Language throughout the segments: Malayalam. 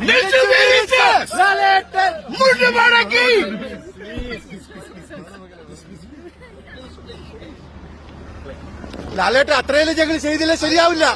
നെഞ്ചു വിരിച്ച് മുട്ടുമടക്കി ലാലേട്ടൻ അത്രയും ഞങ്ങൾ ചെയ്തില്ല? ശരിയാവില്ല.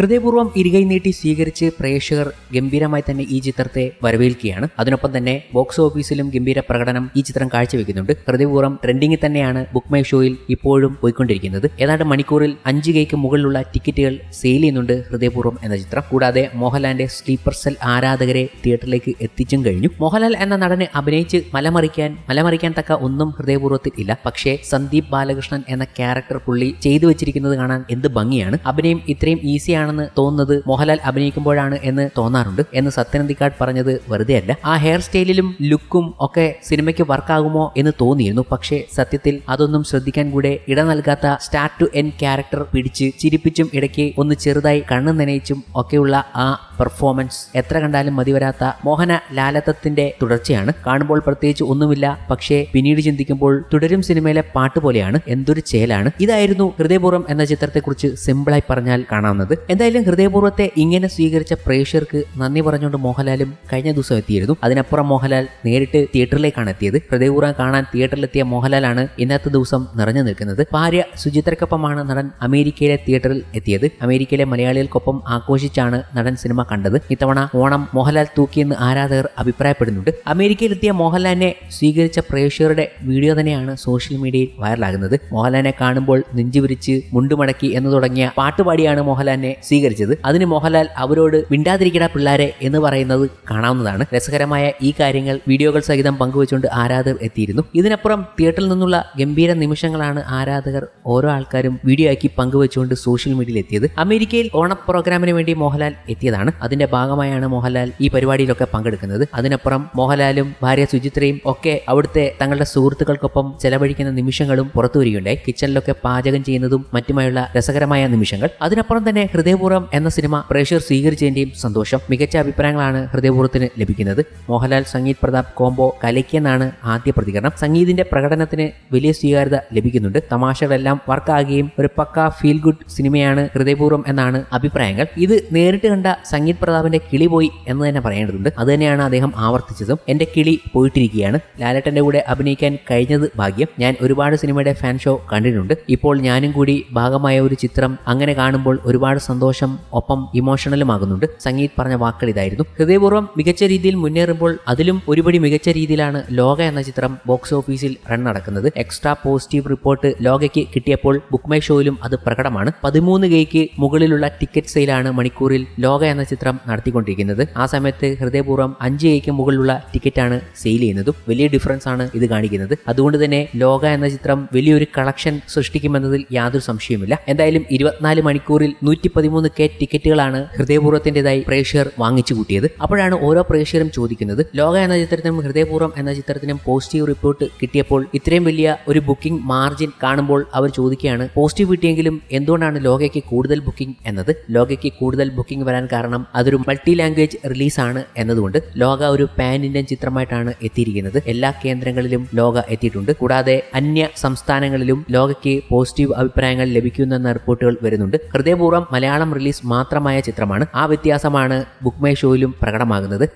ഹൃദയപൂർവം ഇരുകൈ നീട്ടി സ്വീകരിച്ച് പ്രേക്ഷകർ ഗംഭീരമായി തന്നെ ഈ ചിത്രത്തെ വരവേൽക്കുകയാണ്. അതിനൊപ്പം തന്നെ ബോക്സ് ഓഫീസിലും ഗംഭീര പ്രകടനം ഈ ചിത്രം കാഴ്ചവെക്കുന്നുണ്ട്. ഹൃദയപൂർവം ട്രെൻഡിങ്ങിൽ തന്നെയാണ് ബുക്ക് മൈ ഷോയിൽ ഇപ്പോഴും പോയിക്കൊണ്ടിരിക്കുന്നത്. ഏതാണ്ട് മണിക്കൂറിൽ അഞ്ച് കൈക്ക് മുകളിലുള്ള ടിക്കറ്റുകൾ സെയിൽ ചെയ്യുന്നുണ്ട് ഹൃദയപൂർവം എന്ന ചിത്രം. കൂടാതെ മോഹൻലാലിന്റെ സ്ലീപ്പർ സെൽ ആരാധകരെ തിയേറ്ററിലേക്ക് എത്തിച്ചും കഴിഞ്ഞു. മോഹൻലാൽ എന്ന നടനെ അഭിനയിച്ച് മലമറിക്കാൻ മലമറിക്കാൻ തക്ക ഒന്നും ഹൃദയപൂർവത്തിൽ ഇല്ല. പക്ഷേ സന്ദീപ് ബാലകൃഷ്ണൻ എന്ന ക്യാരക്ടർ പുള്ളി ചെയ്തു വെച്ചിരിക്കുന്നത് കാണാൻ എന്ത് ഭംഗിയാണ്. അഭിനയം ഇത്രയും ഈസിയാണെന്ന് തോന്നുന്നത് മോഹൻലാൽ അഭിനയിക്കുമ്പോഴാണ് എന്ന് തോന്നാറുണ്ട്. എന്ന് സത്യനന്ദിക്കാട് പറഞ്ഞത് വെറുതെ അല്ല ആ ഹെയർ സ്റ്റൈലിലും ലുക്കും ഒക്കെ സിനിമയ്ക്ക് വർക്കാകുമോ എന്ന് തോന്നിയിരുന്നു. പക്ഷേ സത്യത്തിൽ അതൊന്നും ശ്രദ്ധിക്കാൻ കൂടെ ഇട നൽകാത്ത സ്റ്റാർട്ട് ടു എൻ ക്യാരക്ടർ പിടിച്ച് ചിരിപ്പിച്ചും ഇടയ്ക്ക് ഒന്ന് ചെറുതായി കണ്ണു നനയിച്ചും ഒക്കെയുള്ള ആ പെർഫോമൻസ് എത്ര കണ്ടാലും മതിവരാത്ത മോഹന ലാലത്തത്തിന്റെ തുടർച്ചയാണ്. കാണുമ്പോൾ പ്രത്യേകിച്ച് ഒന്നുമില്ല പക്ഷേ പിന്നീട് ചിന്തിക്കുമ്പോൾ തുടരും സിനിമയിലെ പാട്ട് പോലെയാണ് എന്തൊരു ചേലാണ്. ഇതായിരുന്നു ഹൃദയപൂർവം എന്ന ചിത്രത്തെക്കുറിച്ച് സിമ്പിളായി പറഞ്ഞാൽ കാണാവുന്നത്. എന്തായാലും ഹൃദയപൂർവത്തെ ഇങ്ങനെ സ്വീകരിച്ച പ്രേക്ഷകർക്ക് നന്ദി പറഞ്ഞുകൊണ്ട് മോഹൻലാലും കഴിഞ്ഞ ദിവസം എത്തിയിരുന്നു. അതിനപ്പുറം മോഹൻലാൽ നേരിട്ട് തിയേറ്ററിലേക്കാണ് എത്തിയത്. ഹൃദയപൂർവം കാണാൻ തിയേറ്ററിലെത്തിയ മോഹൻലാലാണ് ഇന്നത്തെ ദിവസം നിറഞ്ഞു നിൽക്കുന്നത്. ഭാര്യ സുചിത്രക്കൊപ്പമാണ് നടൻ അമേരിക്കയിലെ തിയേറ്ററിൽ എത്തിയത്. അമേരിക്കയിലെ മലയാളികൾക്കൊപ്പം ആഘോഷിച്ചാണ് നടൻ സിനിമ കണ്ടത്. ഇത്തവണ ഓണം മോഹൻലാൽ തൂക്കിയെന്ന് ആരാധകർ അഭിപ്രായപ്പെടുന്നുണ്ട്. അമേരിക്കയിലെത്തിയ മോഹൻലാലിനെ സ്വീകരിച്ച പ്രേക്ഷകരുടെ വീഡിയോ തന്നെയാണ് സോഷ്യൽ മീഡിയയിൽ വൈറലാകുന്നത്. മോഹൻലാലിനെ കാണുമ്പോൾ നെഞ്ചുവിരിച്ച് മുണ്ടുമടക്കി എന്ന് തുടങ്ങിയ പാട്ടുപാടിയാണ് മോഹൻലാലിനെ സ്വീകരിച്ചത്. അതിന് മോഹൻലാൽ അവരോട് മിണ്ടാതിരിക്കട പിള്ളാരെ എന്ന് പറയുന്നത് കാണാവുന്നതാണ്. രസകരമായ ഈ കാര്യങ്ങൾ വീഡിയോകൾ സഹിതം പങ്കുവച്ചുകൊണ്ട് ആരാധകർ എത്തിയിരുന്നു. ഇതിനപ്പുറം തിയേറ്ററിൽ നിന്നുള്ള ഗംഭീര നിമിഷങ്ങളാണ് ആരാധകർ ഓരോ ആൾക്കാരും വീഡിയോ ആക്കി പങ്കുവച്ചുകൊണ്ട് സോഷ്യൽ മീഡിയയിൽ എത്തിയത്. അമേരിക്കയിൽ ഓണ പ്രോഗ്രാമിന് വേണ്ടി മോഹൻലാൽ എത്തിയതാണ്. അതിന്റെ ഭാഗമായാണ് മോഹൻലാൽ ഈ പരിപാടിയിലൊക്കെ പങ്കെടുക്കുന്നത്. അതിനപ്പുറം മോഹൻലാലും ഭാര്യ സുചിത്രയും ഒക്കെ അവിടുത്തെ തങ്ങളുടെ സുഹൃത്തുക്കൾക്കൊപ്പം ചെലവഴിക്കുന്ന നിമിഷങ്ങളും പുറത്തു വരികയുണ്ടായി. കിച്ചണിലൊക്കെ പാചകം ചെയ്യുന്നതും മറ്റുമായുള്ള രസകരമായ നിമിഷങ്ങൾ. അതിനപ്പുറം തന്നെ ഹൃദയപൂർവം എന്ന സിനിമ പ്രേക്ഷകർ സ്വീകരിച്ചതിന്റെയും സന്തോഷം. മികച്ച അഭിപ്രായങ്ങളാണ് ഹൃദയപൂർവത്തിന് ലഭിക്കുന്നത്. മോഹൻലാൽ സംഗീത് പ്രതാപ് കോംബോ കലയ്ക്കെന്നാണ് ആദ്യ പ്രതികരണം. സംഗീതിന്റെ പ്രകടനത്തിന് വലിയ സ്വീകാര്യത ലഭിക്കുന്നുണ്ട്. തമാശകളെല്ലാം വർക്കാകുകയും ഒരു പക്ക ഫീൽ ഗുഡ് സിനിമയാണ് ഹൃദയപൂർവം എന്നാണ് അഭിപ്രായങ്ങൾ. ഇത് നേരിട്ട് കണ്ട സംഗീത് പ്രതാപിന്റെ കിളി പോയി എന്ന് തന്നെ പറയേണ്ടതുണ്ട്. അത് തന്നെയാണ് അദ്ദേഹം ആവർത്തിച്ചതും. എന്റെ കിളി പോയിട്ടിരിക്കുകയാണ്. ലാലേട്ടന്റെ കൂടെ അഭിനയിക്കാൻ കഴിഞ്ഞത് ഭാഗ്യം. ഞാൻ ഒരുപാട് സിനിമയുടെ ഫാൻ ഷോ കണ്ടിട്ടുണ്ട്. ഇപ്പോൾ ഞാനും കൂടി ഭാഗമായ ഒരു ചിത്രം അങ്ങനെ കാണുമ്പോൾ ഒരുപാട് സന്തോഷം ഒപ്പം ഇമോഷണലുമാകുന്നുണ്ട് സംഗീത് പറഞ്ഞ വാക്കുകൾ ഇതായിരുന്നു. ഹൃദയപൂർവം മികച്ച രീതിയിൽ മുന്നേറുമ്പോൾ അതിലും ഒരുപടി മികച്ച രീതിയിലാണ് ലോക എന്ന ചിത്രം ബോക്സ് ഓഫീസിൽ റൺ നടക്കുന്നത്. എക്സ്ട്രാ പോസിറ്റീവ് റിപ്പോർട്ട് ലോകയ്ക്ക് കിട്ടിയപ്പോൾ ബുക്ക് മൈ ഷോയിലും അത് പ്രകടമാണ്. പതിമൂന്ന് കെയ്ക്ക് മുകളിലുള്ള ടിക്കറ്റ് സെയിലാണ് മണിക്കൂറിൽ ലോക എന്ന ചിത്രം നടത്തിക്കൊണ്ടിരിക്കുന്നത്. ആ സമയത്ത് ഹൃദയപൂർവം അഞ്ച് കെയ്ക്ക് മുകളിലുള്ള ടിക്കറ്റാണ് സെയിൽ ചെയ്യുന്നതും വലിയ ഡിഫറൻസ് ആണ് ഇത് കാണിക്കുന്നത്. അതുകൊണ്ട് തന്നെ ലോക എന്ന ചിത്രം വലിയൊരു കളക്ഷൻ സൃഷ്ടിക്കുമെന്നതിൽ യാതൊരു സംശയവുമില്ല. എന്തായാലും ഇരുപത്തിനാല് മണിക്കൂറിൽ നൂറ്റി പതിമൂന്ന് കെ ടിക്കറ്റുകളാണ് ഹൃദയപൂർവത്തിന്റെതായി പ്രേക്ഷകർ വാങ്ങിച്ചു കൂട്ടിയത്. അപ്പോഴാണ് ഓരോ പ്രേക്ഷകരും ചോദിക്കുന്നത് ലോക എന്ന ചിത്രത്തിനും ഹൃദയപൂർവം എന്ന ചിത്രത്തിനും പോസിറ്റീവ് റിപ്പോർട്ട് കിട്ടിയപ്പോൾ ഇത്രയും വലിയ ഒരു ബുക്കിംഗ് മാർജിൻ കാണുമ്പോൾ അവർ ചോദിക്കുകയാണ് പോസിറ്റീവ് കിട്ടിയെങ്കിലും എന്തുകൊണ്ടാണ് ലോകയ്ക്ക് കൂടുതൽ ബുക്കിംഗ് എന്നത്. ലോകയ്ക്ക് കൂടുതൽ ബുക്കിംഗ് വരാൻ കാരണം അതൊരു മൾട്ടി ലാംഗ്വേജ് റിലീസാണ് എന്നതുകൊണ്ട് ലോക ഒരു പാൻ ഇന്ത്യൻ ചിത്രമായിട്ടാണ് എത്തിയിരിക്കുന്നത്. എല്ലാ കേന്ദ്രങ്ങളിലും ലോക എത്തിയിട്ടുണ്ട്. കൂടാതെ അന്യ സംസ്ഥാനങ്ങളിലും ലോകയ്ക്ക് പോസിറ്റീവ് അഭിപ്രായങ്ങൾ ലഭിക്കുന്നെന്ന റിപ്പോർട്ടുകൾ വരുന്നുണ്ട്. ഹൃദയപൂർവം മലയാളം റിലീസ് മാത്രമായ ചിത്രമാണ്. ആ വ്യത്യാസമാണ് ബുക്ക് മൈ ഷോയിലും പ്രകടമാകുന്നത്.